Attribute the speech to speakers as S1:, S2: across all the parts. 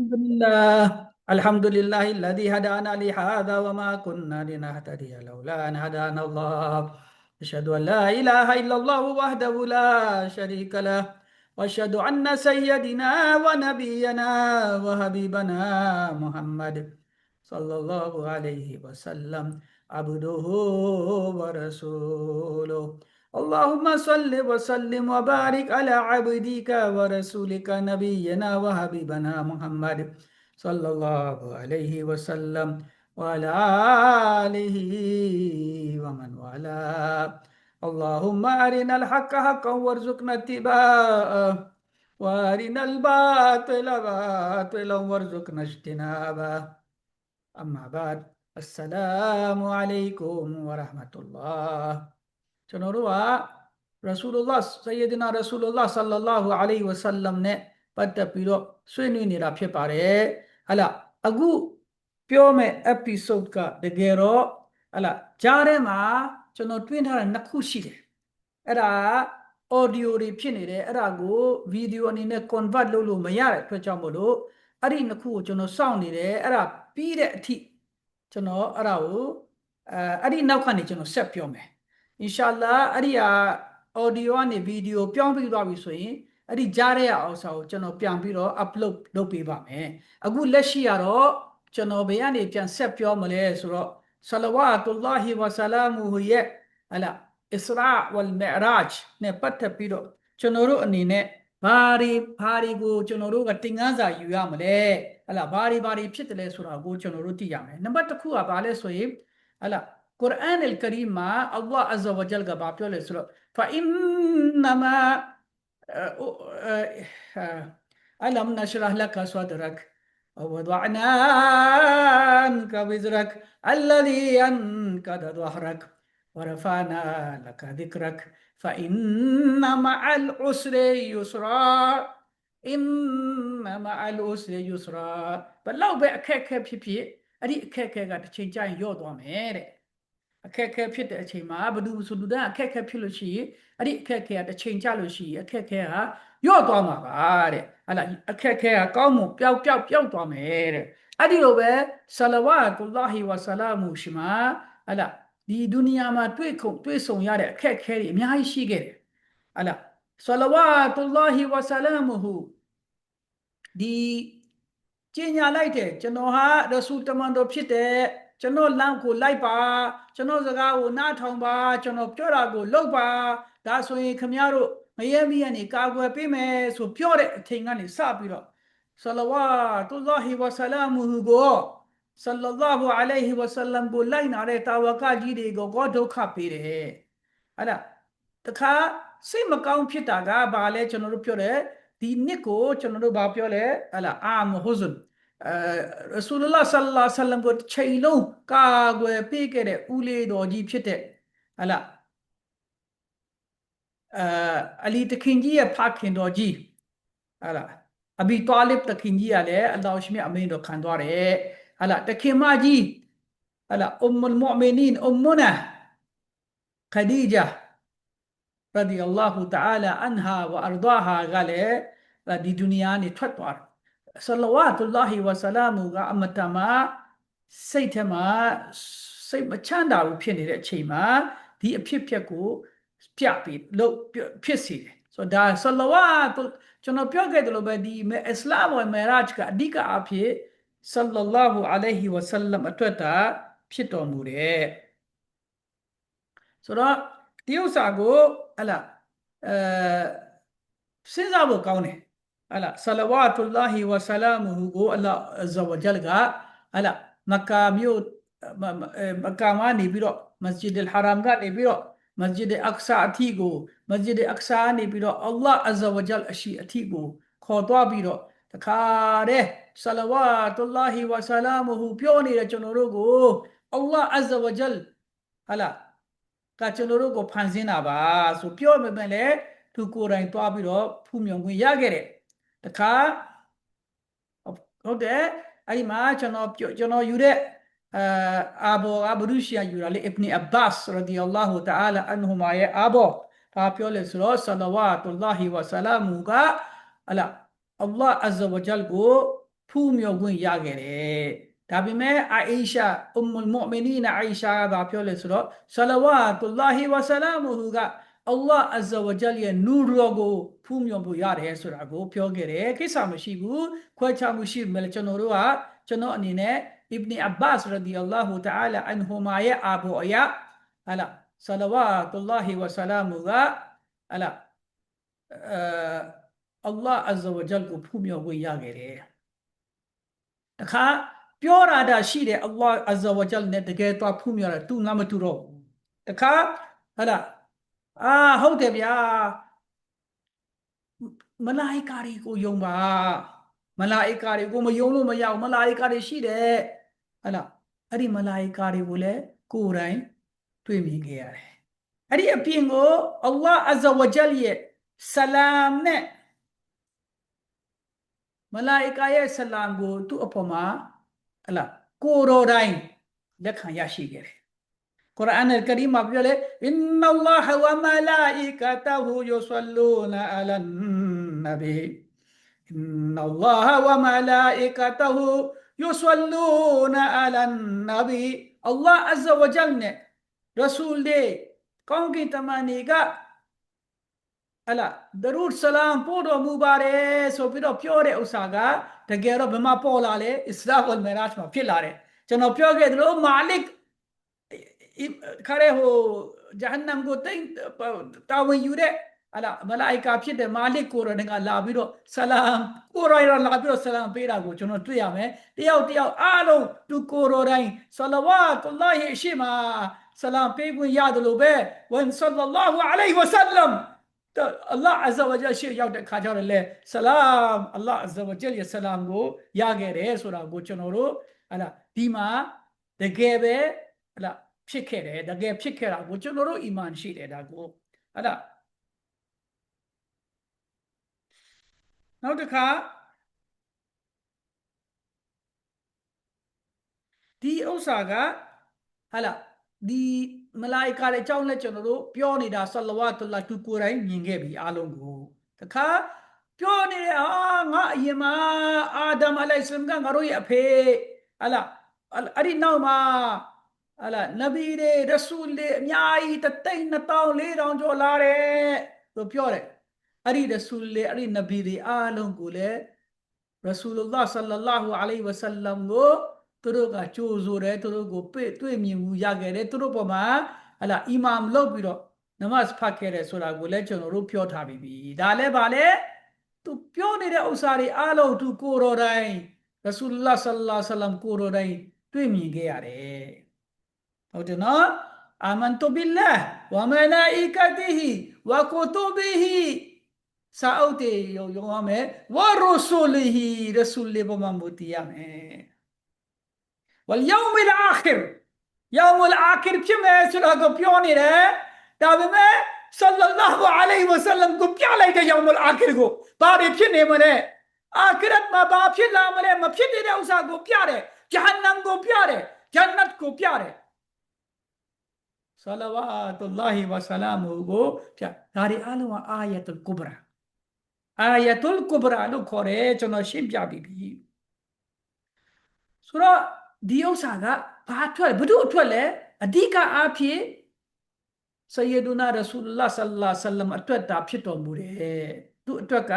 S1: الحمد لله. الحمد لله الذي هدانا لهذا وما كنا لنهتدي لولا أن هدانا الله. أشهد أن لا إله إلا الله وحده لا شريك له. وأشهد أن سيدنا ونبينا وحبيبنا محمد صلى الله عليه وسلم عبده ورسوله. اللهم صل وسلم وبارك على عبدك ورسولك نبينا وحبيبنا محمد صلى الله عليه وسلم وعلى آله ومن والاه. اللهم أرنا الحق حقا وارزقنا اتباعه وأرنا الباطل باطلا وارزقنا اجتنابه. أما بعد السلام عليكم ورحمة الله. ကျွန်တော်တို့ကရဆူလုလ္လာဟ်ဆယဒနာရဆူလုလ္လာဟ်ဆလ္လာလာဟူအလိုင်ဝဆလမ်နဲ့ပတ်သက်ပြီးတော့ဆွေးနွေးနေတာဖြစ်ပါတယ်ဟလာအခုပြောမဲ့ episode ကတကယ်တော့ဟလာကြားထဲမှာကျွန်တော်တွင်းထားတာနှစ်ခုရှိတယ်အဲ့ဒါ audio တွေဖြစ်နေတယ်အဲ့ဒါကို video အနေနဲ့ convert လုပ်လို့မရတဲ့အတွက်ကြောင့်မို့လို့အဲ့ဒီနှစ်ခုကိုကျွန်တော်စောင့်နေတယ်အဲ့ဒါပြီးတဲ့အထိကျွန်တော်အဲ့ဒါကိုအဲအဲ့ဒီနောက်ကနေကျွန်တော်ဆက်ပြောမယ် အင်ရှာလာအဲ့ဒီဟာ audio ကနေ video ပြောင်းပြီးသွားပြီဆိုရင်အဲ့ဒီကြားရအောင်စာကိုကျွန်တော်ပြန်ပြီးတော့ upload လုပ်ပေးပါမယ်အခုလက်ရှိကတော့ကျွန်တော်ဘယ်ကနေပြန်ဆက်ပြောမလဲဆိုတော့ဆလဝါတုလ္လာဟီဝဆလာမူဟူရဲ့ဟလာအစ္စရာဝလ်မီရာဂျ်နဲ့ပတ်သက်ပြီးတော့ကျွန်တော်တို့အနေနဲ့ဘာတွေဘာတွေကိုကျွန်တော်တို့ကတင်ငန်းစာယူရမလဲဟလာဘာတွေဘာတွေဖြစ်တယ်လဲဆိုတာကိုကျွန်တော်တို့သိရမယ်နံပါတ်တစ်ခုကဘာလဲဆိုရင်ဟလာ ကုရ်အာန်အယ်ကရီမ်မှာအလ္လာဟ်အဇ္ဇဝဂျလ်ကဘာပြောလဲဆိုတော့ဖာအင်နမာအလမ်နရှရဟ်လကဆဒရက ووضعنا عنك وزرك الذي أنقض ظهرك ورفعنا لك ذكرك فإن مع العسر يسرا إن مع العسر يسرا ဘလောက်ပဲအခက်အခဲဖြစ်ဖြစ်အဲ့ဒီအခက်အခဲကတစ်ချိန်ကျရင်ရော့သွားမယ်တဲ့ အခက်အခဲဖြစ်တဲ့အချိန်မှာဘယ်သူဆိုလူတိုင်းအခက်အခဲဖြစ်လို့ရှိရင်အဲ့ဒီအခက်အခဲကတစ်ချိန်ကျလို့ရှိရင်အခက်အခဲကရော့သွားမှာပါတဲ့ဟာလာအခက်အခဲကကောင်းမှုပျောက်ပျောက်ပျောက်သွားမယ်တဲ့အဲ့ဒီလိုပဲဆလဝတ်တူလာဟီဝဆလာမူရှိမှာဟာလာဒီဒုနီယာမှာတွေ့ခုံတွေ့ဆုံရတဲ့အခက်အခဲတွေအများကြီးရှိခဲ့တယ်ဟာလာဆလဝတ်တူလာဟီဝဆလာမူဟူဒီကျင်ညာလိုက်တယ်ကျွန်တော်ဟာရဆူတမန်တော်ဖြစ်တဲ့ ကျွန်တော်လမ်းကိုလိုက်ပါကျွန်တော်စကားကိုနားထောင်ပါကျွန်တော်ပြောတာကိုလုပ်ပါဒါဆိုရင်ခမရတို့မရဲမီးကနေကာကွယ်ပေးမယ်ဆိုပြောတဲ့အချိန်ကနေစပြီးတော့ဆလဝါတုလ္လာဟီဝဆလာမူဟူကိုဆလ္လာလာဟူအလိုင်ဟီဝဆလမ်ကိုလိုက်နာတဲ့တာဝကကြီးတွေကိုကောဒုက္ခပေးတယ်အဲ့ဒါတခါစိတ်မကောင်းဖြစ်တာကဘာလဲကျွန်တော်တို့ပြောတယ်ဒီနှစ်ကိုကျွန်တော်တို့ဘာပြောလဲဟလာအာမဟူဇွန်အဲ ရဆူလလာဆလ္လာဆလမ်ကိုချိန်လုံးကာကွယ်ပေးခဲ့တဲ့ဦးလေးတော်ကြီးဖြစ်တဲ့ဟလာအာအလီတခင်ကြီးရဲ့ဖခင်တော်ကြီးဟလာအဘီတာလစ်တခင်ကြီးကလည်းအလ္လာဟ်ရှိမြတ်အမင်းတော်ခံသွားတယ်ဟလာတခင်မကြီးဟလာအုမ္မလ်မူမီနင်အုမ္မနာခဒီဂျာရဒီအလ္လာဟူတအာလာအန်ဟာဝအရဒါဟာကလည်းဒီဒုနီယာနေထွက်သွားတယ် ဆလဝတ်တူလာဟီဝဆလာမူကအမတမစိတ်ထဲမှာစိတ်မချမ်းသာဘူးဖြစ်နေတဲ့အချိန်မှာဒီအဖြစ်ဖြက်ကိုပြပြီးလို့ဖြစ်စီတယ်ဆိုတော့ဒါဆလဝတ်ကျွန်တော်ပြောခဲ့တယ်လို့ပဲဒီအစ္စလာမ်ဝယ်မေရာဂျ်ကအဓိကအဖြစ်ဆလလာဟူအလိုင်ဟီဝဆလမ်အတွက်တာဖြစ်တော်မူတယ်ဆိုတော့ဒီဥစ္စာကိုဟလာအဲစဉ်းစားဖို့ကောင်းတယ် ဟလာဆလဝတ်တူလာဟီဝဆလာမူဟူကိုအလ္လာဟ်အဇဝဂျလ်ကဟလာမက္ကာမြို့မက္ကာမှာနေပြီးတော့မစဂျစ်အလ်ဟရမ်ကနေပြီးတော့မစဂျစ်အက္ဆာအထိကိုမစဂျစ်အက္ဆာနေပြီးတော့အလ္လာဟ်အဇဝဂျလ်အရှိအထိကိုခေါ်သွားပြီးတော့တခါတဲ့ဆလဝတ်တူလာဟီဝဆလာမူဟူပြောနေတဲ့ကျွန်တော်တို့ကိုအလ္လာဟ်အဇဝဂျလ်ဟလာကကျွန်တော်တို့ကိုဖန်ဆင်းတာပါဆိုပြောမှပဲလေသူကိုယ်တိုင်သွားပြီးတော့ဖူးမြုံခွင့်ရခဲ့တယ် တခါဟုတ်တယ်အဲ့ဒီမှာကျွန်တော်ကျွန်တော်ယူတဲ့အာအာဘောကဘဒုရှိယာယူတာလေအစ်ဘနီအဘတ်စ်ရဒီအလ္လာဟူတအာလာအန်ဟူမာရဲ့အာဘောဒါပြောလေဆိုတော့ဆလဝတ်တူလာဟီဝဆလာမူကအလာအလ္လာဟ်အဇ္ဇဝဂျလ်ကိုဖူးမြော်ခွင့်ရခဲ့တယ်ဒါပေမဲ့အာအိရှာအွမ်မူလ်မူမီနီနအာအိရှာကဘာပြောလဲဆိုတော့ဆလဝါတုလာဟီဝဆလာမူကအလ္လာဟ်အဇ္ဇဝဂျလ်ရဲ့နူရောကို ဖူးမြော်ဖို့ရတယ်ဆိုတာကိုပြောခဲ့တယ်ကိစ္စမရှိဘူးခွဲခြားမှုရှိမယ်ကျွန်တော်တို့ကကျွန်တော်အနေနဲ့ ابن عباس رضي الله تعالى عنهما يا أبو يا ألا صلوات الله وسلامه ألا الله عز وجل ကိုဖူးမြော်ခွင့်ရခဲ့တယ်တခါပြောရတာရှိတယ် Allah azza wa jalla နဲ့တကယ်တော့ဖူးမြော်တာသူငါမတူတော့ဘူးတခါဟလာအာဟုတ်တယ်ဗျာ မလာအိကာတွေကိုယုံပါမလာအိကာတွေကိုမယုံလို့မရဘူးမလာအိကာတွေရှိတယ်ဟလာအဲ့ဒီမလာအိကာတွေကိုလည်းကိုယ်တိုင်တွေ့မြင်ခဲ့ရတယ်အဲ့ဒီအပြင်ကို Allah azza wa jalla ရဲ့ဆလာမ်နဲ့မလာအိကာရဲ့ဆလာမ်ကို သူ့အပေါ်မှာဟလာကိုယ်တော်တိုင်းလက်ခံရရှိခဲ့တယ်ကုရ်အာန်အယ်ကရီမှာ ပြောလေအင်နလ္လာဟ်ဝမလာအိကတဟူယူဆလူနာအလန်နဘီအင်နလ္လာဟ်ဝမလာအိကတဟူယူဆလူနာအလန်နဘီအလ္လာဟ် အဇ္ဇဝဂျလ်နဲ့ရဆူလ်တွေကောင်းကင်တမန်တွေကဟလာဒရူဆလမ်ပို့တော်မူပါတယ်ဆိုပြီးတော့ပြောတဲ့ဥစ္စာကတကယ်တော့ဘယ်မှာပေါ်လာလဲအစ္စလာမ်ဝလ်မီရာဂျ်မှာဖြစ်လာတယ်ကျွန်တော်ပြောခဲ့သလိုမာလစ်ခရဲဟိုဂျဟန္နမ်ကိုတိတ်တာဝန်ယူတဲ့ဟလာမလာအိကာဖြစ်တဲ့မာလစ်ကိုရောကလာပြီးတော့ဆလမ်ကိုရောလာပြီးတော့ဆလမ်ပေးတာကိုကျွန်တော်တွေ့ရမယ်တယောက်တယောက်အားလုံးသူကိုရောတိုင်းဆလဝတ်အလ္လာဟ်ရှိမှာဆလမ်ပေးခွင့်ရတယ်လို့ပဲဝန်ဆလလာဟူအလိုင်ဝဆလမ်အလ္လာဟ်အဇ္ဇဝဂျလ်ရှေ့ရောက်တဲ့ခါကျတော့လေဆလမ်အလ္လာဟ်အဇ္ဇဝဂျလ်ရဲ့ဆလမ်ကိုရခဲ့တယ်ဆိုတာကိုကျွန်တော်တို့ဟလာဒီမှာတကယ်ပဲဟလာဖြစ်ခဲ့တယ်တကယ်ဖြစ်ခဲ့တာကိုကျွန်တော်တို့အီမန်ရှိတယ်ဒါကိုဟလာ နောက်တစ်ခါဒီဥစ္စာကဟလာဒီမလာအိကာရဲ့အကြောင်းနဲ့ကျွန်တော်တို့ပြောနေတာဆလဝတ်လာသူကိုယ်တိုင်မြင်ခဲ့ပြီအားလုံးကိုတခါပြောနေတယ်ဟာငါအရင်မှာအာဒမ်အလိုင်စလမ်ကငါတို့ရဲ့အဖေဟလာအဲ့ဒီနောက်မှာဟလာနဗီတွေရဆူလ်တွေအများကြီးတသိန်း2000 4000ကျော်လာတယ်သူပြောတယ် အဲ့ဒီရဆူလ်တွေအဲ့ဒီနဗီတွေအားလုံးကိုလည်းရဆူလုလ္လာဆလ္လာလာဟူအလိုင်ဝဆလမ်ကိုသူတို့ကကြိုးဆိုတယ်သူတို့ကိုပြည့်တွေ့မြင်မှုရခဲ့တယ်သူတို့ပေါ်မှာဟလာအီမာမ်လုပ်ပြီးတော့နမတ်ဖတ်ခဲ့တယ်ဆိုတာကိုလည်းကျွန်တော်တို့ပြောထားပြီးပြီဒါလည်းဗာလေသူပြောနေတဲ့ဥစ္စာတွေအားလုံးသူကိုတော်တိုင်းရဆူလ္လာဆလ္လာဆလမ်ကိုတော်တိုင်းတွေ့မြင်ခဲ့ရတယ်ဟုတ်တယ်နော်အာမန်တုဘီလာဝမလာအီကတီဟီဝကုတူဘီဟီ مرے جہنم کو پیارے جنت کو کیا رحل وسلم آئے تو برا အာယတ်ုလ်ကုဘရာလို့ခေါ်တယ်ကျွန်တော်ရှင်းပြပြီးပြီဆိုတော့ဒီဥစ္စာကဘာထွက်ဘု து အတွက်လဲအဓိကအားဖြင့်ဆယဒူနာရဆူလ္လာဆလ္လာဆလမ်အတွက်တာဖြစ်တော်မူတယ်သူအတွက်က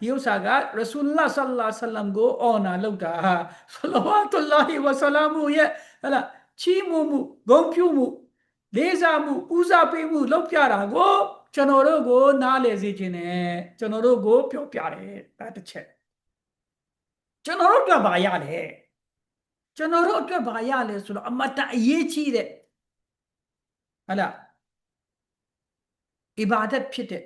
S1: ဒီဥစ္စာကရဆူလ္လာဆလ္လာဆလမ်ကိုအော်နာလုပ်တာဆလဝတ်လာဟီဝဆလာမူရဲ့ဟလာချီးမူမှုဂုဏ်ပြုမှုလေးစားမှုဦးစားပေးမှုလုပ်ပြတာကို ကျွန်တော်တို့ကို နားလည်စေခြင်းနဲ့ကျွန်တော်တို့ကိုပြောပြတယ်ဒါတစ်ချက်ကျွန်တော်တို့အတွက်ဘာရလဲကျွန်တော်တို့အတွက်ဘာရလဲဆိုတော့အမတအရေးကြီးတဲ့ဟလာအီဘာဒတ်ဖြစ်တဲ့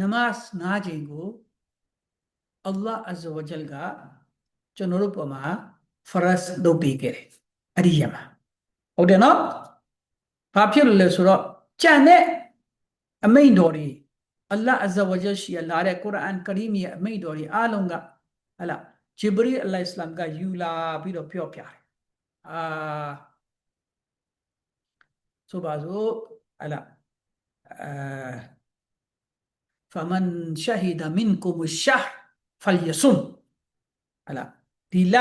S1: နမတ်နာခြင်းကိုအလ္လာဟ်အဇ္ဇဝဂျလ်ကကျွန်တော်တို့ပေါ်မှာဖရတ်လုပ်ပေးခဲ့တယ်အဲ့ဒီရမှာဟုတ်တယ်နော်ဘာဖြစ်လို့လဲဆိုတော့ ကျန်တဲ့အမိန့်တော်တွေအလ္လာဟ်အဇဝဂျရှိရလာတဲ့ကုရ်အာန်ကရီမ်ရဲ့အမိန့်တော်တွေအားလုံးကဟလာဂျီဘရီအလိုင်စလမ်ကယူလာပြီးတော့ပြောပြတယ်အာဆိုပါစို့ဟလာအာဖမန်ရှဟီဒမင်ကုမရှဟ်ဖလယဆုမ်ဟလာဒီလ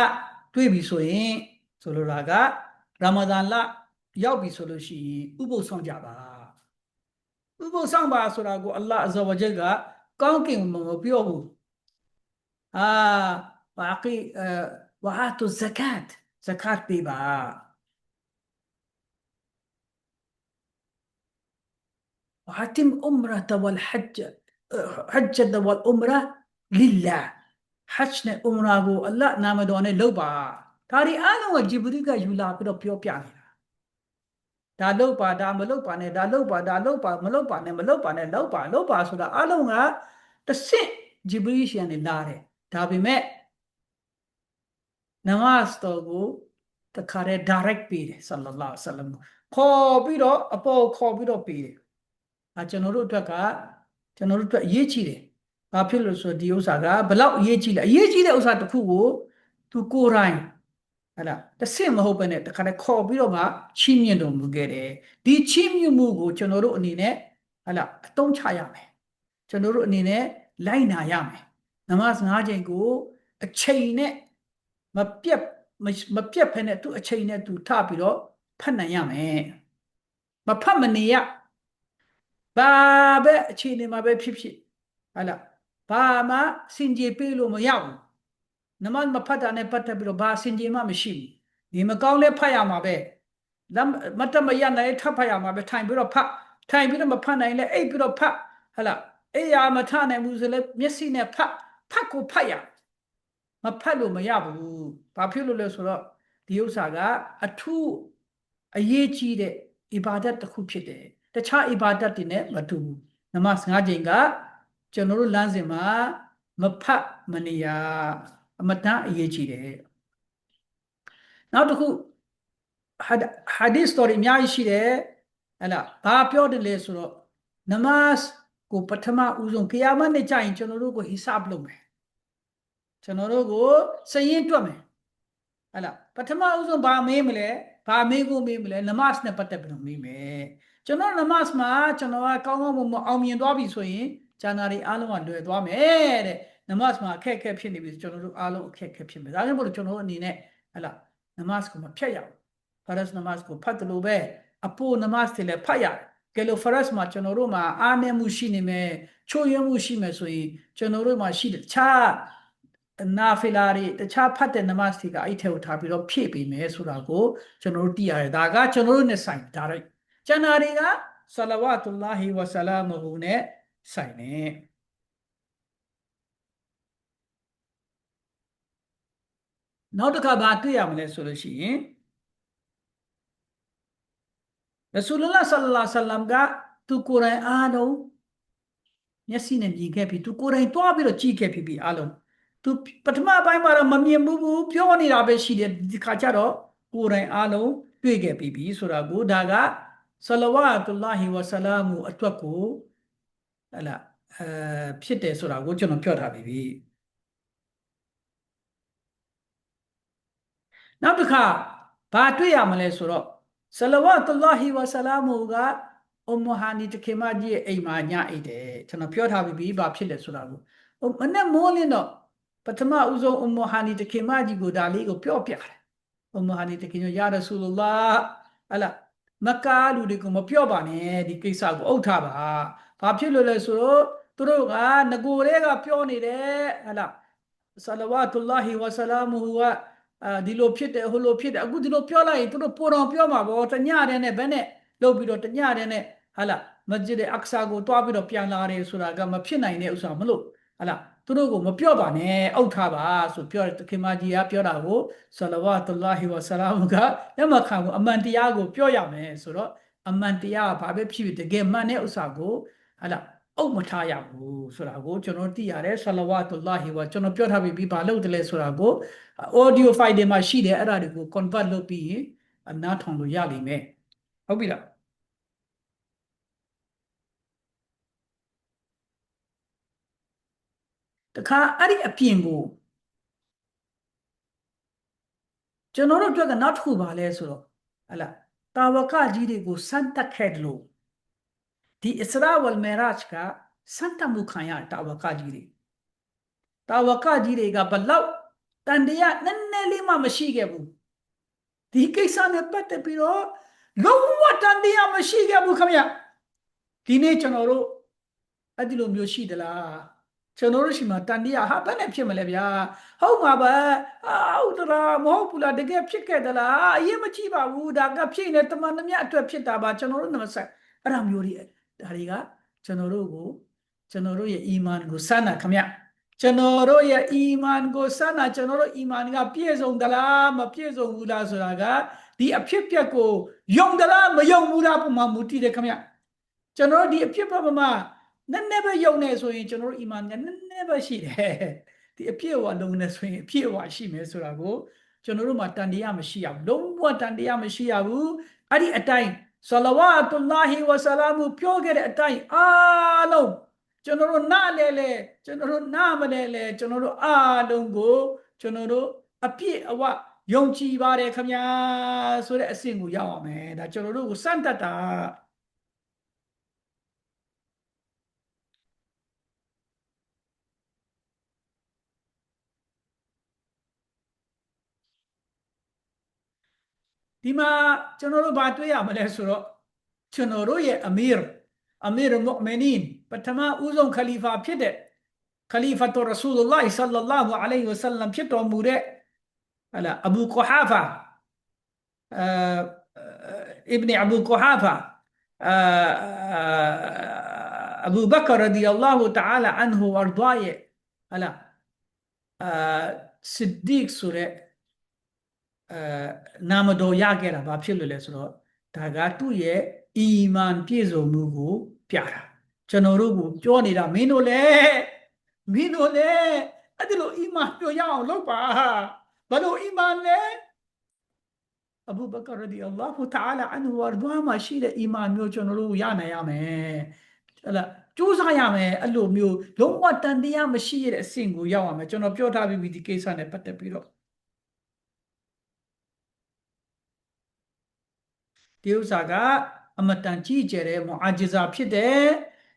S1: တွေ့ပြီဆိုရင်ဆိုလိုတာကရာမဒန်လရောက်ပြီဆိုလို့ရှိရင်ဥပုသ်ဆောင်ကြပါ ဥပုသ်ဆောင်ပါဆိုတာကိုအလ္လာဟ်အဇောဝဂျယ်ကကောင်းကင်မှာမပြောဘူးအာဘာကီဝါတုဇကတ်ဇကတ်ပေးပါဝါတိမ်အွမ်ရတဝလ်ဟဂျ်ဟဂျ်ဝလ်အွမ်ရာလ illah ဟဂျ်နဲ့အွမ်ရာကိုအလ္လာဟ်နာမတော်နဲ့လုပ်ပါဒါဒီအားလုံးကဂျီဘရီကယူလာပြီးတော့ပြောပြနေတာ ဒါလောက်ပါဒါမလောက်ပါနဲ့ဒါလောက်ပါဒါလောက်ပါမလောက်ပါနဲ့မလောက်ပါနဲ့လောက်ပါလောက်ပါဆိုတာအားလုံးကတဆင့်ဂျီဘရီရှင်နေလာတယ်ဒါပေမဲ့နမတ်တော်ကိုတခါတည်း direct ပေးတယ်ဆလ္လာလာဆလမ်ခေါ်ပြီးတော့အပေါ်ခေါ်ပြီးတော့ပေးတယ်အဲကျွန်တော်တို့အတွက်ကကျွန်တော်တို့အတွက်အရေးကြီးတယ်ဘာဖြစ်လို့ဆိုဒီဥစ္စာကဘလောက်အရေးကြီးလဲအရေးကြီးတဲ့ဥစ္စာတစ်ခုကိုသူကိုယ်တိုင် ဟဲ့လားတဆင့်မဟုတ်ပဲနဲ့တခါတည်းခေါ်ပြီးတော့မှချီးမြှင့်တော်မူခဲ့တယ်ဒီချီးမြှင့်မှုကိုကျွန်တော်တို့အနေနဲ့ဟဲ့လားအသုံးချရမယ်ကျွန်တော်တို့အနေနဲ့လိုက်နာရမယ်နမတ်၅ချိန်ကိုအချိန်နဲ့မပြတ်မပြတ်ဖ ೇನೆ သူအချိန်နဲ့သူထပြီးတော့ဖတ်နိုင်ရမယ်မဖတ်မနေရဘာပဲအခြေအနေမှာပဲဖြစ်ဖြစ်ဟဲ့လားဘာမှစင်ကြေပေးလို့မရဘူး နမတ်မဖတ်တာနဲ့ပတ်သက်ပြီးတော့ဘာစင်ကြေမှမရှိဘူးဒီမကောင်းလဲဖတ်ရမှာပဲလမ်းမတမရနိုင်ထပ်ဖတ်ရမှာပဲထိုင်ပြီးတော့ဖတ်ထိုင်ပြီးတော့မဖတ်နိုင်လဲအိပ်ပြီးတော့ဖတ်ဟဲ့လားအေးရမထနိုင်ဘူးဆိုလဲမျက်စိနဲ့ဖတ်ဖတ်ကိုဖတ်ရမဖတ်လို့မရဘူးဘာဖြစ်လို့လဲဆိုတော့ဒီဥစ္စာကအထူးအရေးကြီးတဲ့အီဘာဒတ်တစ်ခုဖြစ်တယ်တခြားအီဘာဒတ်တွေနဲ့မတူဘူးနမတ်၅ချိန်ကကျွန်တော်တို့လမ်းစဉ်မှာမဖတ်မနေရ အမတန်အရေးကြီးတယ်နောက်တစ်ခုဟာဒီသ်တော်အများကြီးရှိတယ်ဟဲ့လားဘာပြောတယ်လဲဆိုတော့နမတ်ကိုပထမဦးဆုံးကိယာမတ်နဲ့ကြာရင်ကျွန်တော်တို့ကိုဟိဆပ်လုပ်မယ်ကျွန်တော်တို့ကိုစရင်တွက်မယ်ဟဲ့လားပထမဦးဆုံးဘာမေးမလဲဘာမေးကိုမေးမလဲနမတ်နဲ့ပတ်သက်ပြီးတော့မေးမယ်ကျွန်တော်နမတ်မှာကျွန်တော်ကကောင်းကောင်းမွန်မွန်အောင်မြင်သွားပြီဆိုရင်ဂျာနာရီအားလုံးကလွယ်သွားမယ်တဲ့ နမတ်မှာအခက်အခဲဖြစ်နေပြီကျွန်တော်တို့အားလုံးအခက်အခဲဖြစ်မယ်ဒါကြောင့်မို့လို့ကျွန်တော်တို့အနေနဲ့ဟဲ့လားနမတ်ကိုမဖြတ်ရအောင်ဖရတ်နမတ်ကိုဖတ်တယ်လို့ပဲအပိုနမတ်တွေလည်းဖတ်ရတယ်ကဲလို့ဖရတ်မှာကျွန်တော်တို့မှာအားနည်းမှုရှိနေမယ်ချိုးယွင်းမှုရှိမယ်ဆိုရင်ကျွန်တော်တို့မှာရှိတဲ့တခြားနာဖီလာတွေတခြားဖတ်တဲ့နမတ်တွေကအဲ့ထဲကိုထားပြီးတော့ဖြည့်ပေးမယ်ဆိုတာကိုကျွန်တော်တို့သိရတယ်ဒါကကျွန်တော်တို့နဲ့ဆိုင်ဒါရိုက်ကျန်တာတွေကဆလဝတ်တူလာဟီဝဆလာမဟူနဲ့ဆိုင်နေ နောက်တစ်ခါဘာတွေ့ရမလဲဆိုလို့ရှိရင်ရဆူလလာဆလလာဆလမ်ကသူကိုယ်တိုင်အားလုံးမျက်စိနဲ့မြင်ခဲ့ပြီးသူကိုယ်တိုင်တွားပြီးတော့ကြည့်ခဲ့ပြီးပြီးအားလုံးသူပထမပိုင်းမှာတော့မမြင်ဘူးဘူးပြောနေတာပဲရှိတယ်ဒီခါကျတော့ကိုယ်တိုင်အားလုံးတွေ့ခဲ့ပြီးပြီးဆိုတာကိုဒါကဆလဝတ်တူလာဟီဝဆလာမူအတွက်ကိုဟလာအဲဖြစ်တယ်ဆိုတာကိုကျွန်တော်ပြောထားပြီ နောက်တစ်ခါဘာတွေ့ရမလဲဆိုတော့ဆလဝတ်တူလာဟီဝဆလာမူကအမ္မဟာနီတခေမကြီးရဲ့အိမ်မှာညအိတ်တယ်ကျွန်တော်ပြောထားပြီဘာဖြစ်လဲဆိုတာကိုမနဲ့မိုးလင်းတော့ပထမဦးဆုံးအမ္မဟာနီတခေမကြီးကိုဒါလေးကိုပြောပြတယ်အမ္မဟာနီတခေညရာရဆူလလာအလာမကားလူတွေကိုမပြော့ပါနဲ့ဒီကိစ္စကိုအုပ်ထားပါဘာဖြစ်လို့လဲဆိုတော့သူတို့ကငကိုတွေကပြောနေတယ်ဟလာဆလဝတ်တူလာဟီဝဆလာမူဝ ဒီလိုဖြစ်တယ်ဟိုလိုဖြစ်တယ်အခုဒီလိုပြောလိုက်ရင်သူတို့ပိုတော်ပြောမှာပေါ့တညတဲ့နဲ့ဘယ်နဲ့လုပ်ပြီးတော့တညတဲ့နဲ့ဟလာမဂျစ်အက္ဆာကိုတွားပြီးတော့ပြန်လာတယ်ဆိုတာကမဖြစ်နိုင်တဲ့ဥစ္စာမလို့ဟလာသူတို့ကိုမပြော့ပါနဲ့အုပ်ထားပါဆိုပြောတယ်ခင်မကြီးကပြောတာကိုဆလဝတ်တူလာဟီဝဆလာမူကလက်မခံဘူးအမှန်တရားကိုပြောရမယ်ဆိုတော့အမှန်တရားကဘာပဲဖြစ်ဖြစ်တကယ်မှန်တဲ့ဥစ္စာကိုဟလာ အုပ်မထားရဘူးဆိုတာကိုကျွန်တော်သိရတယ်ဆလဝတ်တူလာဟီဝကျွန်တော်ပြောထားပြီးဘာလုပ်တယ်လဲဆိုတာကို audio file တွေမှာရှိတယ်အဲ့ဒါတွေကို convert လုပ်ပြီးရင်အနားထောင်လို့ရလိမ့်မယ်ဟုတ်ပြီလားတခါအဲ့ဒီအပြင်ကိုကျွန်တော်တို့အတွက်ကနောက်တစ်ခုပါလဲဆိုတော့ဟလာတာဝကကြီးတွေကိုစမ်းတက်ခဲ့တယ်လို့ ဒီအစ္စရာဝလ်မေရာဂျ်ကစမ်းတက်မှုခံရတာဝကကြီးတွေတာဝကကြီးတွေကဘလောက်တန်တရားနည်းနည်းလေးမှမရှိခဲ့ဘူးဒီကိစ္စနဲ့ပတ်သက်ပြီးတော့လုံးဝတန်တရားမရှိခဲ့ဘူးခင်ဗျဒီနေ့ကျွန်တော်တို့အဲ့ဒီလိုမျိုးရှိသလားကျွန်တော်တို့ရှိမှတန်တရားဟာဘယ်နဲ့ဖြစ်မလဲဗျာဟုတ်မှာပါဟုတ်သလားမဟုတ်ဘူးလားတကယ်ဖြစ်ခဲ့သလားအရင်မကြည့်ပါဘူးဒါကဖြစ်နေတမန်တော်မြတ်အတွက်ဖြစ်တာပါကျွန်တော်တို့နမဆက်အဲ့ဒါမျိုးတွေ ဒါတွေကကျွန်တော်တို့ကိုကျွန်တော်တို့ရဲ့အီမန်ကိုစမ်းတာခင်ဗျကျွန်တော်တို့ရဲ့အီမန်ကိုစမ်းတာကျွန်တော်တို့အီမန်ကပြည့်စုံသလားမပြည့်စုံဘူးလားဆိုတာကဒီအဖြစ်ပြက်ကိုယုံသလားမယုံဘူးလားပုံမှန်မူတည်တယ်ခင်ဗျကျွန်တော်တို့ဒီအဖြစ်ပြက်မှာနည်းနည်းပဲယုံနေဆိုရင်ကျွန်တော်တို့အီမန်ကနည်းနည်းပဲရှိတယ်ဒီအပြည့်အဝလုံးနေဆိုရင်အပြည့်အဝရှိမယ်ဆိုတာကိုကျွန်တော်တို့မှာတန်တရားမရှိရဘူးလုံးဝတန်တရားမရှိရဘူးအဲ့ဒီအတိုင်း ဆလဝါတုလာဟီဝဆလာမူပြောခဲ့တဲ့အတိုင်းအားလုံးကျွန်တော်တို့နားလဲလဲကျွန်တော်တို့နားမလဲလဲကျွန်တော်တို့အားလုံးကိုကျွန်တော်တို့အပြည့်အဝယုံကြည်ပါတယ်ခမညာဆိုတဲ့အဆင့်ကိုရောက်အောင်မယ်ဒါကျွန်တော်တို့ကိုစန့်တတ်တာ ဒီမှာကျွန်တော်တို့ဘာတွေ့ရမလဲဆိုတော့ကျွန်တော်တို့ရဲ့အမီရ်အမီရ်မုအ်မနီန်ပထမဦးဆုံးခလီဖာဖြစ်တဲ့ခလီဖတ်တော်ရဆူလလာဆလ္လာလာဟူအလိုင်ဝဆလမ်ဖြစ်တော်မူတဲ့ဟလာအဘူကူဟာဖာအအစ်ဘ်အဘူကူဟာဖာအဘူဘကရဒီအလ္လာဟူတအာလာအန်ဟူဝရဒွာရဲ့ဟလာအစစ်ဒီကဆိုတဲ့ အဲနာမတော်ရခဲ့တာဘာဖြစ်လို့လဲဆိုတော့ဒါကသူ့ရဲ့အီမန်ပြည့်စုံမှုကို ပြတာကျွန်တော်တို့ကိုပြောနေတာမင်းတို့လည်းမင်းတို့လည်းအဲ့ဒီလိုအီမန်ပြောရအောင်လုပ်ပါဘယ်လိုအီမန်လဲအဘူဘကရဒီအလ္လာဟူတာလာအန်ဟူဝါဒွာမှာရှိတဲ့အီမန်မျိုးကျွန်တော်တို့ရနိုင်ရမယ်ဟဲ့လားကြိုးစားရမယ်အဲ့လိုမျိုးလုံးဝတန်တရားမရှိရတဲ့အဆင့်ကိုရောက်ရမယ်ကျွန်တော်ပြောထားပြီးဒီကိစ္စနဲ့ပတ်သက်ပြီးတော့ ဒီဥစ္စာကအမတန်ကြီးကျယ်တဲ့မူအာဂျီဇာဖြစ်တယ်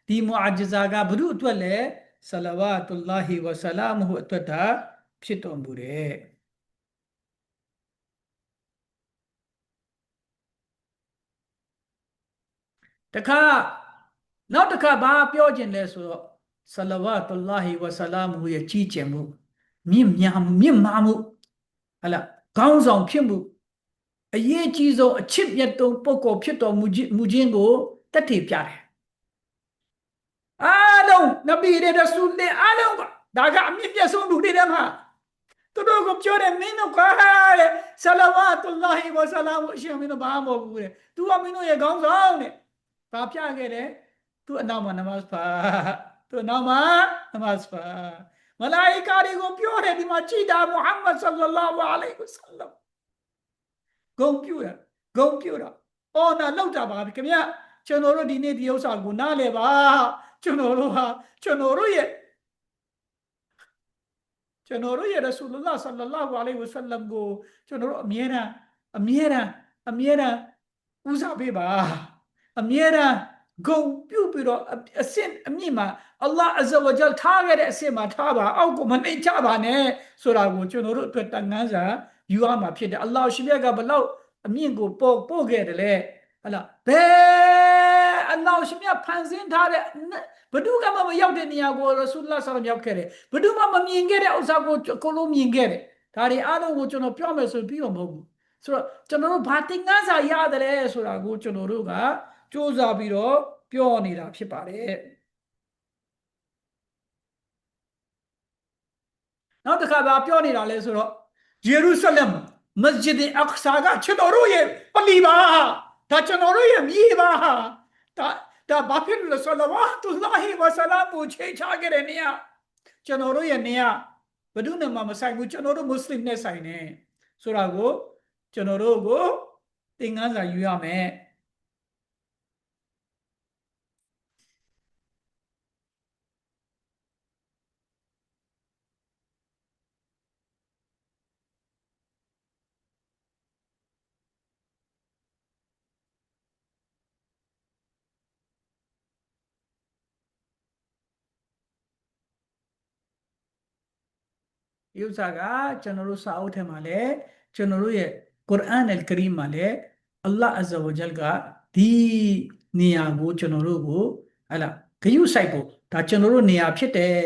S1: ဒီမူအာဂျီဇာကဘု து အတွက်လဲဆလဝတ်လာဟီဝဆလာမဟူအတွက်တာဖြစ်တော်မူတယ်တခါနောက်တစ်ခါဘာပြောခြင်းလဲဆိုတော့ဆလဝတ်လာဟီဝဆလာမဟူရဲ့ကြီးကျယ်မှုမြင့်မြတ်မြင့်မားမှုဟလာခေါင်းဆောင်ဖြစ်မှု အရေးကြီးဆုံးအချစ်မြတ်တုံပုဂ္ဂိုလ်ဖြစ်တော်မူခြင်းမူခြင်းကိုတတ်ထည်ပြတယ်အားလုံးနဗီရဲ့ရဆူလ်အားလုံးကဒါကအမြင့်ပြတ်ဆုံးလူတွေတည်းမှာသူတို့ကပြောတယ်မင်းတို့ကတဲ့ဆလဝတ်လာဟီဝဆလာမအရှင်မင်းတို့ဘာမဟုတ်ဘူးတဲ့သူကမင်းတို့ရဲ့ခေါင်းဆောင်တဲ့ဘာပြခဲ့တယ်သူအနောက်မှာနမတ်ပါသူအနောက်မှာနမတ်ပါမလာအီကာတွေကိုပြောတယ်ဒီမှာကြည်တာမုဟမ္မဒ်ဆလ္လာလာဟူအလိုင်ဝဆလမ် ဂုံပြူတာဂုံပြူတာအော်နာလောက်တာပါခင်ဗျကျွန်တော်တို့ဒီနေ့ဒီဥစ္စာကိုနားလဲပါကျွန်တော်တို့ဟာကျွန်တော်တို့ရဲ့ကျွန်တော်တို့ရဲ့ရဆူလလာဆလလာဟူအလိုင်ဝဆလမ်ကိုကျွန်တော်တို့အမြဲတမ်းအမြဲတမ်းအမြဲတမ်းဦးစားပေးပါအမြဲတမ်းဂုံပြုတ်ပြီးတော့အစင်အမြင့်မှာအလ္လာဟ်အဇဝဂျလ်ထားခဲ့တဲ့အစင်မှာထားပါအောက်ကိုမနှိမ်ချပါနဲ့ဆိုတာကိုကျွန်တော်တို့အတွက်တန်ငန်းစာ ယူရမှာဖြစ်တယ်အလ္လာဟ်ရှိမြတ်ကဘလောက်အမြင့်ကိုပို့ပို့ခဲ့တယ်လေဟလာဘယ်အလ္လာဟ်ရှိမြတ်ဖန်ဆင်းထားတဲ့ဘဒုကမှမရောက်တဲ့နေရာကိုရဆူလ္လာဆလမ်ရောက်ခဲ့တယ်ဘဒုမှမမြင်ခဲ့တဲ့ဥစ္စာကိုအကုန်လုံးမြင်ခဲ့တယ်ဒါတွေအားလုံးကိုကျွန်တော်ပြောမယ်ဆိုပြီးတော့မဟုတ်ဘူးဆိုတော့ကျွန်တော်တို့ဘာသင်ခန်းစာရတယ်လဲဆိုတာကိုကျွန်တော်တို့ကစူးစမ်းပြီးတော့ပြောနေတာဖြစ်ပါတယ်နောက်တစ်ခါဘာပြောနေတာလဲဆိုတော့ ယေရုရှလင်မစဂျစ်အက်ဆာကကျွန်တော်တို့ရဲ့ပလီပါဒါကျွန်တော်တို့ရဲ့မြေပါဒါဒါဘာဖြစ်လို့ဆလဝတ်တူလာဟီဝဆလာမူချေချခဲ့တဲ့နေရာကျွန်တော်တို့ရဲ့နေရာဘယ်သူနဲ့မှမဆိုင်ဘူးကျွန်တော်တို့မွတ်စလင်နဲ့ဆိုင်နေဆိုတာကိုကျွန်တော်တို့ကိုသင်ခန်းစာယူရမယ် ဒီဥစ္စာကကျွန်တော်တို့စာအုပ်ထဲမှာလည်းကျွန်တော်တို့ရဲ့ကုရ်အာန်အယ်ကရီမှာလည်းအလ္လာဟ်အဇ္ဇဝဂျလ်ကဒီနေရာကိုကျွန်တော်တို့ကိုဟလာဂယုစိုက်ဖို့ဒါကျွန်တော်တို့နေရာဖြစ်တယ်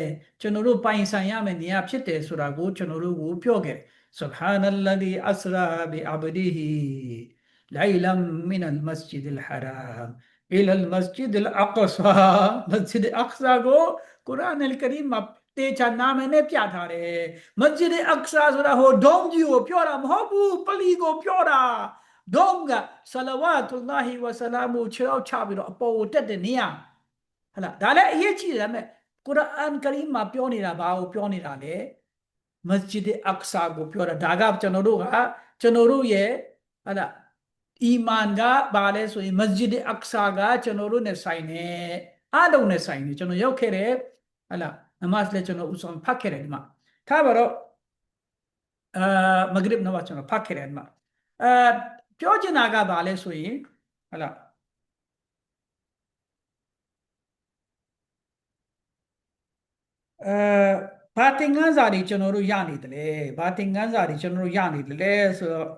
S1: ကျွန်တော်တို့ပိုင်ဆိုင်ရမယ့်နေရာဖြစ်တယ်ဆိုတာကိုကျွန်တော်တို့ကိုပြောခဲ့တယ် subhanalladhi asra bi abdihi laylan min al-masjid al-haram ila al-masjid al-aqsa masjid al-aqsa ကိုကုရ်အာန်အယ်ကရီမှာ တေချာနာမည်နဲ့ပြထားတယ် masjid al-aqsa ဆိုတာဟိုဒုံးကြီးကိုပြောတာမဟုတ်ဘူးပလီကိုပြောတာဒုံးကဆလဝတ်တူလာဟီဝဆလာမူခြေောက်ချပြီးတော့အပေါ်ကိုတက်တဲ့နေရာဟလာဒါလည်းအရေးကြီးတယ်ဒါပေမဲ့ကုရ်အာန်ကရီမှာပြောနေတာဘာကိုပြောနေတာလဲ masjid al-aqsa ကိုပြောတာဒါကကျွန်တော်တို့ကကျွန်တော်တို့ရဲ့ဟလာအီမန်ကဘာလဲဆိုရင် masjid al-aqsa ကကျွန်တော်တို့နဲ့ဆိုင်နေအားလုံးနဲ့ဆိုင်နေကျွန်တော်ရောက်ခဲ့တယ်ဟလာ နမတ်လည်းကျွန်တော်ဥဆောင်ဖတ်ခဲ့တယ်ဒီမှာထားပါတော့အာမဂရစ်နမတ်ကျွန်တော်ဖတ်ခဲ့တယ်ဒီမှာအာပြောချင်တာကဘာလဲဆိုရင်ဟလာအဲဘာသင်ခန်းစာတွေကျွန်တော်တို့ရနေတယ်လေဘာသင်ခန်းစာတွေကျွန်တော်တို့ရနေတယ်လေဆိုတော့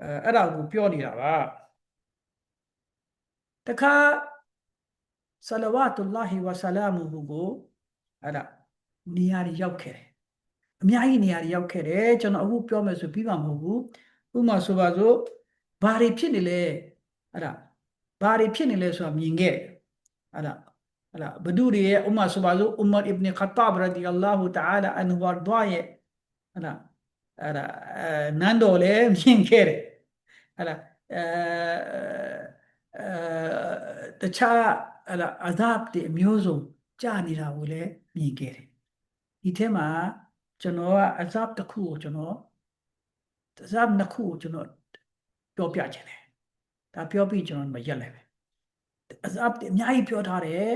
S1: အဲအဲ့ဒါကိုပြောနေတာပါတခါ ဆလဝတ်တူလာဟီဝဆလာမူဟူကိုအဲ့ဒါနေရာတွေရောက်ခဲ့တယ်အများကြီးနေရာတွေရောက်ခဲ့တယ်ကျွန်တော်အခုပြောမယ်ဆိုပြီးမှမဟုတ်ဘူးဥပမာဆိုပါစို့ဘာတွေဖြစ်နေလဲအဲ့ဒါဘာတွေဖြစ်နေလဲဆိုတာမြင်ခဲ့တယ်အဲ့ဒါဟလာဘဒူတွေရဲ့ဥမာဆိုပါစို့ဥမာအစ်ဘ်ခတ်တာဘ်ရဒီအလ္လာဟူတအာလာအန်ဝါဒွာရဲ့ဟလာအဲ့ဒါနန်းတော်လည်းမြင်ခဲ့တယ်ဟလာအဲအဲတခြား ဟလာအဇပ်တွေအမျိုးစုံကြာနေတာကိုလည်းမြင်ခဲ့တယ်ဒီထဲမှာကျွန်တော်ကအဇပ်တစ်ခုကိုကျွန်တော်အဇပ်နှစ်ခုကိုကျွန်တော်ပြောပြချင်တယ်ဒါပြောပြီးကျွန်တော်မရက်လိုက်ပဲအဇပ်တွေအများကြီးပြောထားတယ်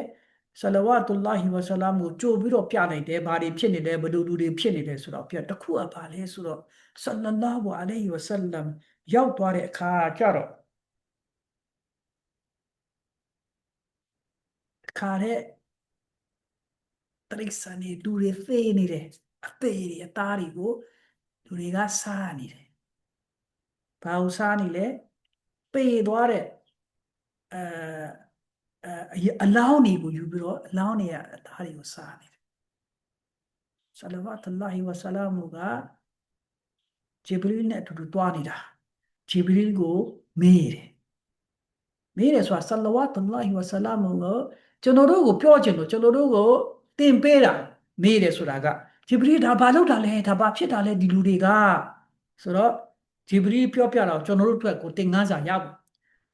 S1: ဆလဝတ်တူလာဟီဝဆလာမ်ကိုကြိုပြီးတော့ပြလိုက်တယ်ဘာတွေဖြစ်နေလဲဘယ်လိုလူတွေဖြစ်နေလဲဆိုတော့ပြတခုကဘာလဲဆိုတော့ဆလလာဟူအလိုင်ဝဆလမ်ရောက်သွားတဲ့အခါကျတော့ ခါတဲ့တရိษံနေလူတွေဖေးနေတယ်အသေးတွေအသားတွေကိုလူတွေကစားနေတယ်ဘာလို့စားနေလဲပေသွားတဲ့အဲအဲအလောင်းတွေကိုယူပြီးတော့အလောင်းတွေကအသားတွေကိုစားနေတယ်ဆလဝတ်လာဟီဝဆလာမူကဂျေဘရီနဲ့အတူတူတွားနေတာဂျေဘရီကိုမေးတယ်မေးတယ်ဆိုတာဆလဝတ်လာဟီဝဆလာမူကို ကျွန်တော်တို့ကိုပြောချင်လို့ကျွန်တော်တို့ကိုတင်ပေးတာမေးတယ်ဆိုတာကဂျေဘရီဒါဘာလုပ်တာလဲဒါဘာဖြစ်တာလဲဒီလူတွေကဆိုတော့ဂျေဘရီပြောပြတော့ကျွန်တော်တို့အတွက်ကိုတင်ငန်းစာရဖို့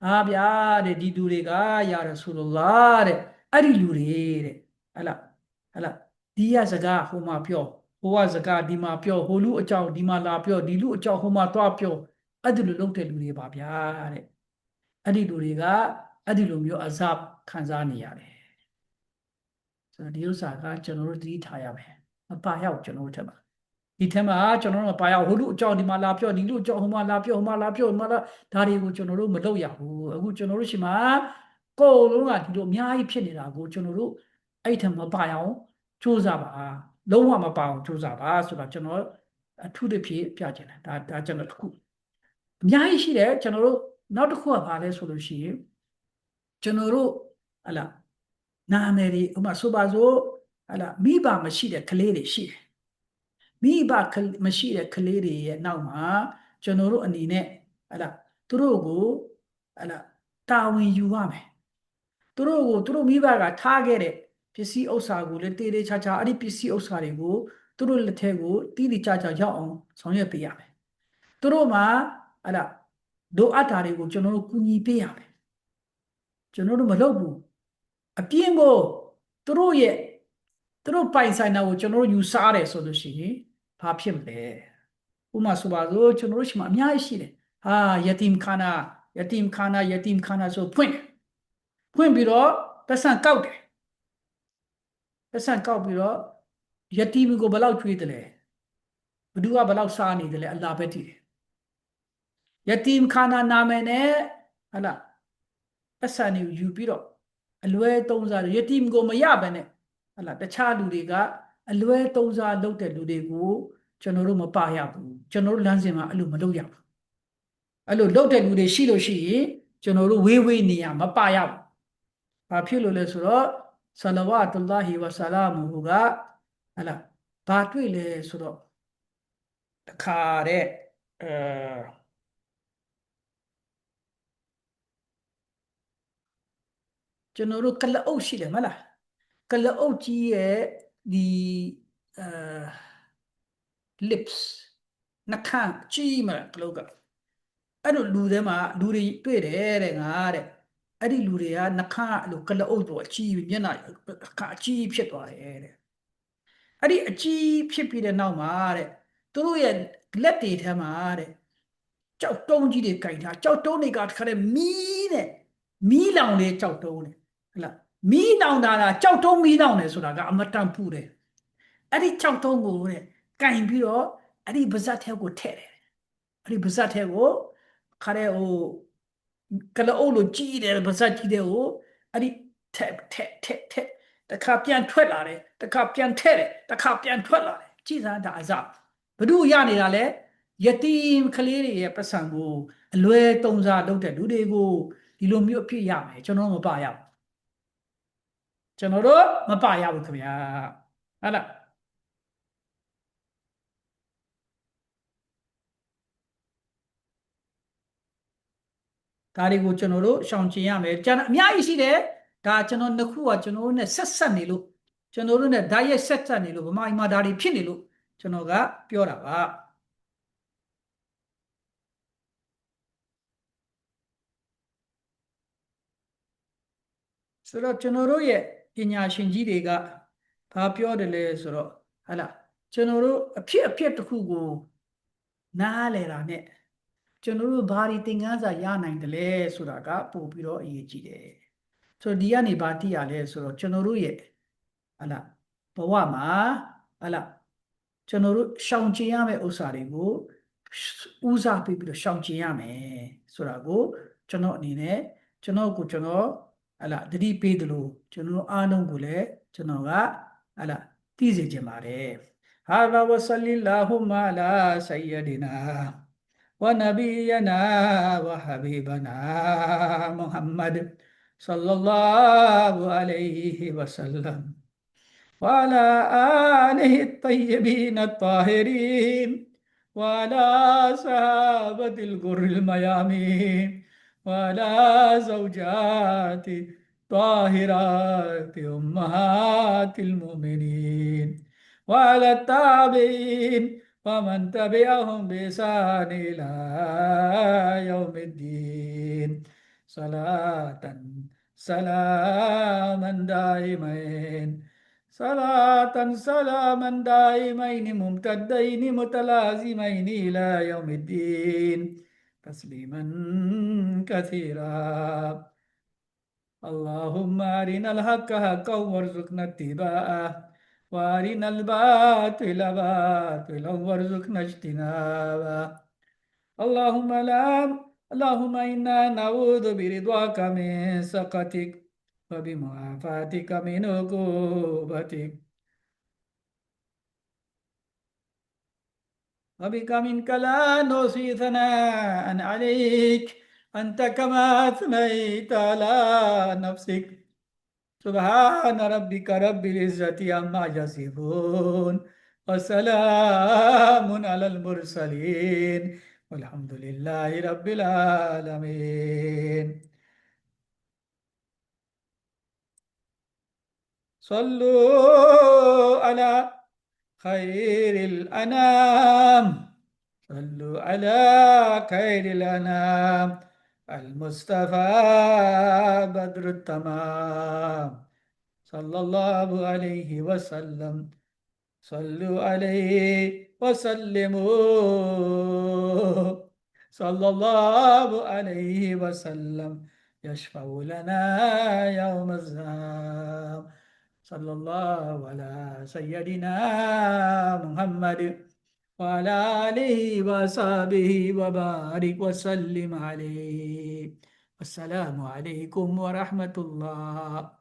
S1: အာဗျာတဲ့ဒီလူတွေကယာရဆူလလာတဲ့အဲ့ဒီလူတွေတဲ့ဟလာဟလာဒီရစကားဟိုမှာပြောဟိုကစကားဒီမှာပြောဟိုလူအကြောင်းဒီမှာလာပြောဒီလူအကြောင်းဟိုမှာသွားပြောအဲ့ဒီလိုလုပ်တဲ့လူတွေပါဗျာတဲ့အဲ့ဒီလူတွေကအဲ့ဒီလိုမျိုးအဇပ်ခံစားနေရတယ် ဆိုတော့ဒီဥစ္စာကကျွန်တော်တို့သတိထားရမယ်မပါရောက်ကျွန်တော်တို့ထက်ပါဒီထဲမှာကျွန်တော်တို့မပါရောက်ဟိုလူအကြောင်းဒီမှာလာပြောဒီလူအကြောင်းဟိုမှာလာပြောဟိုမှာလာပြောဟိုမှာလာဒါတွေကိုကျွန်တော်တို့မလုပ်ရဘူးအခုကျွန်တော်တို့ရှိမှာကိုယ်လုံးကဒီလိုအများကြီးဖြစ်နေတာကိုကျွန်တော်တို့အဲ့ထက်မပါအောင်စူးစမ်းပါလုံးဝမပါအောင်စူးစမ်းပါဆိုတော့ကျွန်တော်အထူးတစ်ဖြစ်ပြချင်တယ်ဒါဒါကျွန်တော်တစ်ခုအများကြီးရှိတယ်ကျွန်တော်တို့နောက်တစ်ခုကဘာလဲဆိုလို့ရှိရင်ကျွန်တော်တို့ဟလာ နာမည်တွေဥပမာဆိုပါစို့ဟလာမိဘမရှိတဲ့ကလေးတွေရှိတယ်မိဘမရှိတဲ့ကလေးတွေရဲ့နောက်မှာကျွန်တော်တို့အနေနဲ့ဟလာသူတို့ကိုဟလာတာဝန်ယူရမယ်သူတို့ကိုသူတို့မိဘကထားခဲ့တဲ့ပစ္စည်းဥစ္စာကိုလည်းတေးသေးချာချာအဲ့ဒီပစ္စည်းဥစ္စာတွေကိုသူတို့လက်ထဲကိုတီးတီချာချာရောက်အောင်ဆောင်ရွက်ပေးရမယ်သူတို့မှာဟလာလိုအပ်တာတွေကိုကျွန်တော်တို့ကူညီပေးရမယ်ကျွန်တော်တို့မလုပ်ဘူး အပြင်းကိုသူတို့ရဲ့သူတို့ပိုင်ဆိုင်တာကိုကျွန်တော်တို့ယူစားတယ်ဆိုလို့ရှိရင်ဘာဖြစ်မလဲဥမာဆိုပါစို့ကျွန်တော်တို့ရှိမှအများကြီးရှိတယ်ဟာယတိမ်ခါနာယတိမ်ခါနာယတိမ်ခါနာဆိုဖွင့်ဖွင့်ပြီးတော့ပတ်စံကောက်တယ်ပတ်စံကောက်ပြီးတော့ယတိမ်ကိုဘယ်လောက်ကျွေးတယ်လဲဘသူကဘယ်လောက်စားနေတယ်လဲအလ္လာပဲတည်တယ်ယတိမ်ခါနာနာမည်နဲ့ဟလာပတ်စံကိုယူပြီးတော့ အလွဲသုံးစားယတိမ်ကိုမရဘဲနဲ့ဟလာတခြားလူတွေကအလွဲသုံးစားလုပ်တဲ့လူတွေကိုကျွန်တော်တို့မပါရဘူးကျွန်တော်တို့လမ်းစဉ်မှာအဲ့လိုမလုပ်ရဘူးအဲ့လိုလုပ်တဲ့လူတွေရှိလို့ရှိရင်ကျွန်တော်တို့ဝေးဝေးနေရမပါရဘူးဘာဖြစ်လို့လဲဆိုတော့ဆလဝတ်လာဟီဝဆလာမူကဟလာဘာတွေ့လဲဆိုတော့တခါတဲ့အဲ ကျွန်တော်တို့ကလအုပ်ရှိတယ်မလားကလအုပ်ကြီးရဲ့ဒီအဲ lips နှာခမ်းကြီးမှာကလုတ်ကအဲ့လိုလူထဲမှာလူတွေတွေ့တယ်တဲ့ငါတဲ့အဲ့ဒီလူတွေကနှာခမ်းအဲ့လိုကလအုပ်တော့အကြီးမျက်နှာခါအကြီးဖြစ်သွားတယ်တဲ့အဲ့ဒီအကြီးဖြစ်ပြီးတဲ့နောက်မှာတဲ့သူတို့ရဲ့လက်တွေထဲမှာတဲ့ကြောက်တုံးကြီးတွေကင်ထားကြောက်တုံးတွေကတခါတည်းမီးတဲ့မီးလောင်လေးကြောက်တုံးတဲ့ ဟလားမီးလောင်တာလားကြောက်တုံးမီးလောင်တယ်ဆိုတာကအမတန်ပူတယ်အဲ့ဒီကြောက်တုံးကိုတဲ့ကင်ပြီးတော့အဲ့ဒီပါဇက်ထဲကိုထည့်တယ်အဲ့ဒီပါဇက်ထဲကိုခါတဲ့ဟိုကလအုပ်လိုကြီးတယ်ပါဇက်ကြီးတယ်ကိုအဲ့ဒီထက်ထက်ထက်ထက်တခါပြန်ထွက်လာတယ်တခါပြန်ထည့်တယ်တခါပြန်ထွက်လာတယ်ကြည်စားဒါအစဘ누구ရနေတာလဲယတိကလေးတွေရဲ့ပတ်စံကိုအလွဲတုံးစားလုပ်တဲ့လူတွေကိုဒီလိုမျိုးအဖြစ်ရမယ်ကျွန်တော်မပါရဘူး ကျွန်တော်တို့မပါရဘူးခင်ဗျာဟုတ်လားဒါတွေကိုကျွန်တော်တို့ရှောင်ကျင်ရမယ်ကျန်အများကြီးရှိတယ်ဒါကျွန်တော်နှစ်ခုကကျွန်တော်တို့ ਨੇ ဆက်ဆက်နေလို့ကျွန်တော်တို့ ਨੇ ဓာတ်ရိုက်ဆက်ဆက်နေလို့ဗမာပြည်မှာဒါတွေဖြစ်နေလို့ကျွန်တော်ကပြောတာပါဆိုတော့ကျွန်တော်တို့ရဲ့ ပညာရှင်ကြီးတွေကဘာပြောတယ်လဲဆိုတော့ဟာလားကျွန်တော်တို့အဖြစ်အပျက်တစ်ခုကိုနားလဲတာနဲ့ကျွန်တော်တို့ဘာတွေသင်ခန်းစာရနိုင်တယ်လဲဆိုတာကပို့ပြီးတော့အရေးကြီးတယ်ဆိုတော့ဒီကနေဘာသိရလဲဆိုတော့ကျွန်တော်တို့ရဲ့ဟာလားဘဝမှာဟာလားကျွန်တော်တို့ရှောင်ကျင်ရမယ့်ဥစ္စာတွေကိုဦးစားပေးပြီးတော့ရှောင်ကျင်ရမယ်ဆိုတာကိုကျွန်တော်အနေနဲ့ကျွန်တော်ကိုကျွန်တော် ဟလာတတိပေးတယ်လို့ကျွန်တော်အားလုံးကိုလည်းကျွန်တော်ကဟလာသိစေချင်ပါတယ်ဟာဘာဝဆလီလာဟူမာလာဆယဒီနာဝနဘီယနာဝဟဘီဘနာမုဟမ္မဒ်ဆလ္လာလာဟူအလိုင်ဟီဝဆလမ် وعلى آله الطيبين الطاهرين وعلى صحابة الغر الميامين وعلى زوجات طاهرات أمهات المؤمنين وعلى التابعين ومن تبعهم بإحسان إلى يوم الدين. صلاة سلاما دائمين. صلاة سلاما دائمين ممتدين متلازمين إلى يوم الدين. تسليما كثيرا. اللهم أرنا الحق حقا وارزقنا اتباعه وأرنا الباطل باطلا وارزقنا اجتنابه. اللهم لا اللهم إنا نعوذ برضاك من سخطك وبمعافاتك من عقوبتك. وبك منك لا نحصي ثناء عليك. أنت كما أثنيت على نفسك. سبحان ربك رب العزة عما يصفون. وسلام على المرسلين. والحمد لله رب العالمين. صلوا على خير الأنام. صلوا على خير الأنام. المصطفى بدر التمام. صلى الله عليه وسلم. صلوا عليه وسلموا. صلى الله عليه وسلم. يشفع لنا يوم الزام. صلى الله على سيدنا محمد وعلى آله وصحبه وبارك وسلم عليه. السلام عليكم ورحمة الله.